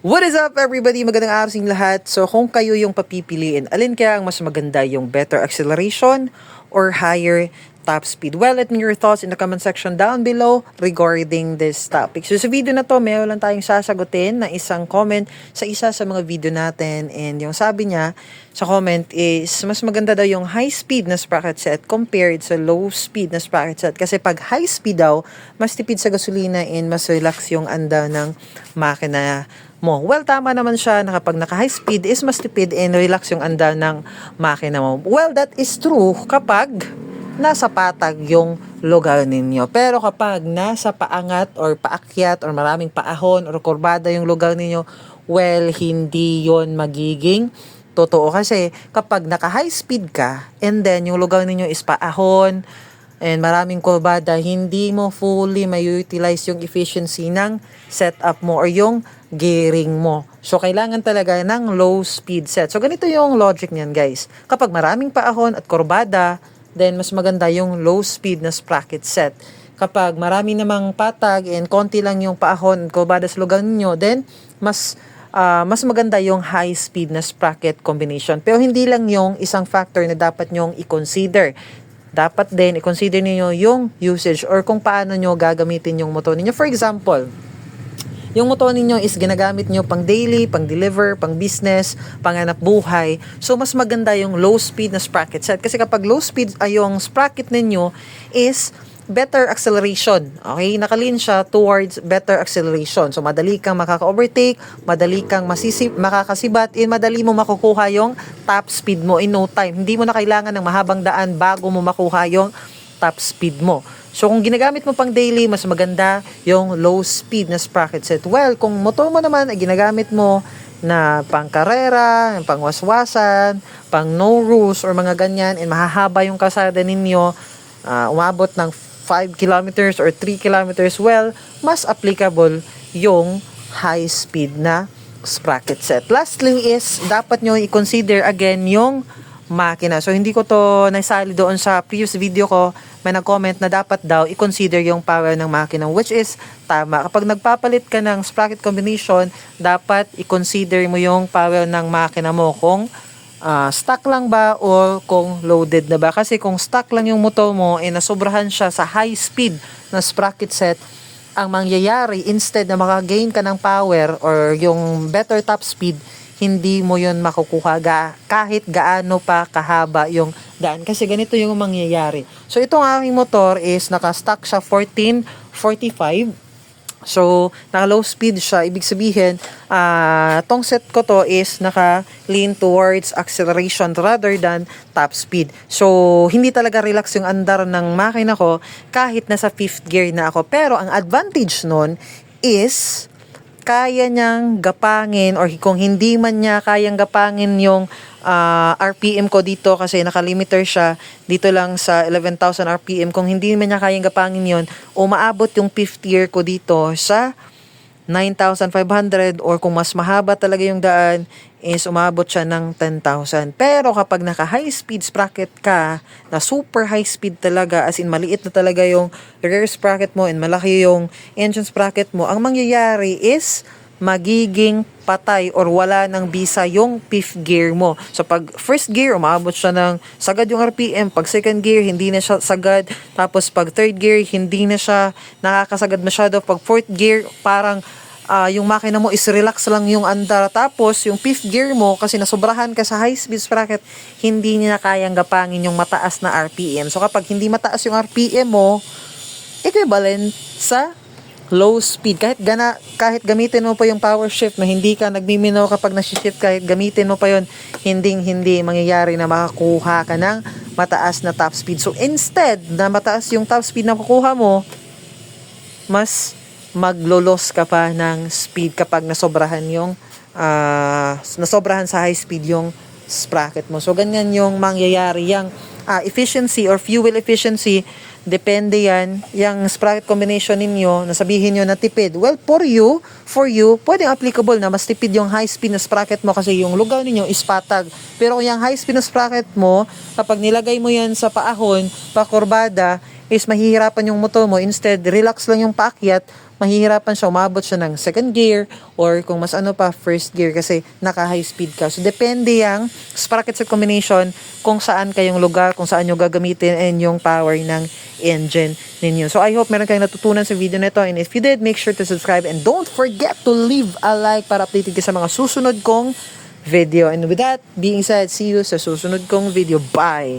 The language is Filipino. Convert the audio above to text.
What is up everybody? Magandang araw sa lahat. So kung kayo yung papipiliin, alin kaya ang mas maganda yung better acceleration or higher top speed? Well, let me your thoughts in the comment section down below regarding this topic. So sa video na to, meron lang tayong sasagutin na isang comment sa isa sa mga video natin and yung sabi niya sa comment is mas maganda daw yung high speed na sprocket set compared sa low speed na sprocket set kasi pag high speed daw, mas tipid sa gasolina and mas relax yung anda ng makina mo. Well, tama naman siya na kapag naka-high speed is mas tipid and relax yung anda ng makina mo. Well, that is true kapag nasa patag yung lugar ninyo. Pero kapag nasa paangat or paakyat or maraming paahon or kurbada yung lugar ninyo, well, hindi yon magiging totoo. Kasi kapag naka-high speed ka and then yung lugar ninyo is paahon, and maraming kurbada, hindi mo fully may-utilize yung efficiency ng setup mo or yung gearing mo. So, kailangan talaga ng low speed set. So, ganito yung logic niyan, guys. Kapag maraming paahon at kurbada, then mas maganda yung low speed na sprocket set. Kapag marami namang patag and konti lang yung paahon at kurbada sa lugar ninyo, then mas ah, mas maganda yung high speed na sprocket combination. Pero hindi lang yung isang factor na dapat nyong i-consider dapat din i-consider niyo yung usage or kung paano nyo gagamitin yung motor ninyo. For example, yung motor ninyo is ginagamit nyo pang daily, pang deliver, pang business, pang hanap buhay. So, mas maganda yung low speed na sprocket set. Kasi kapag low speed ay yung sprocket ninyo is better acceleration. Okay? Nakalin siya towards better acceleration. So, madali kang makaka-overtake, madali kang masisip, makakasibat, and madali mo makukuha yung top speed mo in no time. Hindi mo na kailangan ng mahabang daan bago mo makuha yung top speed mo. So, kung ginagamit mo pang daily, mas maganda yung low speed na sprocket set. Well, kung motor mo naman ay ginagamit mo na pang karera, pang no rules or mga ganyan, and mahahaba yung kasada ninyo, ah, umabot ng 5 kilometers or 3 kilometers, well, mas applicable yung high speed na sprocket set. Lastly is, dapat nyo i-consider again yung makina. So, hindi ko to naisali doon sa previous video ko. May nag-comment na dapat daw i-consider yung power ng makina, which is tama. Kapag nagpapalit ka ng sprocket combination, dapat i-consider mo yung power ng makina mo kung ah, stock lang ba o kung loaded na ba. Kasi kung stock lang yung motor mo, eh nasobrahan siya sa high speed na sprocket set, ang mangyayari, instead na makagain ka ng power or yung better top speed, hindi mo yon makukuha ga, kahit gaano pa kahaba yung daan. Kasi ganito yung mangyayari. So, itong aking motor is naka-stock siya 1445. So, naka low speed siya. Ibig sabihin, ah tong set ko to is naka-lean towards acceleration rather than top speed. So, hindi talaga relax yung andar ng makina ko kahit nasa fifth gear na ako. Pero, ang advantage nun is kaya niyang gapangin or kung hindi man niya kayang gapangin yung ah, RPM ko dito kasi nakalimiter siya dito lang sa 11,000 RPM kung hindi man niya kayang gapangin yon umaabot yung fifth year ko dito sa 9,500 or kung mas mahaba talaga yung daan is umabot siya ng 10,000. Pero kapag naka high speed sprocket ka, na super high speed talaga, as in maliit na talaga yung rear sprocket mo and malaki yung engine sprocket mo, ang mangyayari is magiging patay or wala ng bisa yung fifth gear mo. So pag first gear, umabot siya ng sagad yung RPM. Pag second gear, hindi na siya sagad. Tapos pag third gear, hindi na siya nakakasagad masyado. Pag fourth gear, parang ah, yung makina mo is relax lang yung andar. Tapos, yung fifth gear mo, kasi nasobrahan ka sa high speed sprocket, hindi niya kayang gapangin yung mataas na RPM. So, kapag hindi mataas yung RPM mo, equivalent sa low speed. Kahit, gana, kahit gamitin mo pa yung power shift na hindi ka nagmimino kapag nasi-shift, kahit gamitin mo pa yon hindi hindi mangyayari na makakuha ka ng mataas na top speed. So, instead na mataas yung top speed na kukuha mo, mas maglolos ka pa ng speed kapag nasobrahan yung ah, nasobrahan sa high speed yung sprocket mo. So, ganyan yung mangyayari. Yung ah, efficiency or fuel efficiency, depende yan. Yung sprocket combination ninyo, nasabihin nyo na tipid. Well, for you, for you, pwedeng applicable na mas tipid yung high speed na sprocket mo kasi yung lugaw ninyo is patag. Pero kung yung high speed na sprocket mo, kapag nilagay mo yan sa paahon, pakurbada, is mahihirapan yung motor mo. Instead, relax lang yung paakyat, mahihirapan siya, umabot siya ng second gear or kung mas ano pa, first gear kasi naka high speed ka. So, depende yung sprocket set combination kung saan kayong lugar, kung saan nyo gagamitin and yung power ng engine ninyo. So, I hope meron kayong natutunan sa video na ito and if you did, make sure to subscribe and don't forget to leave a like para updated ka sa mga susunod kong video. And with that being said, see you sa susunod kong video. Bye!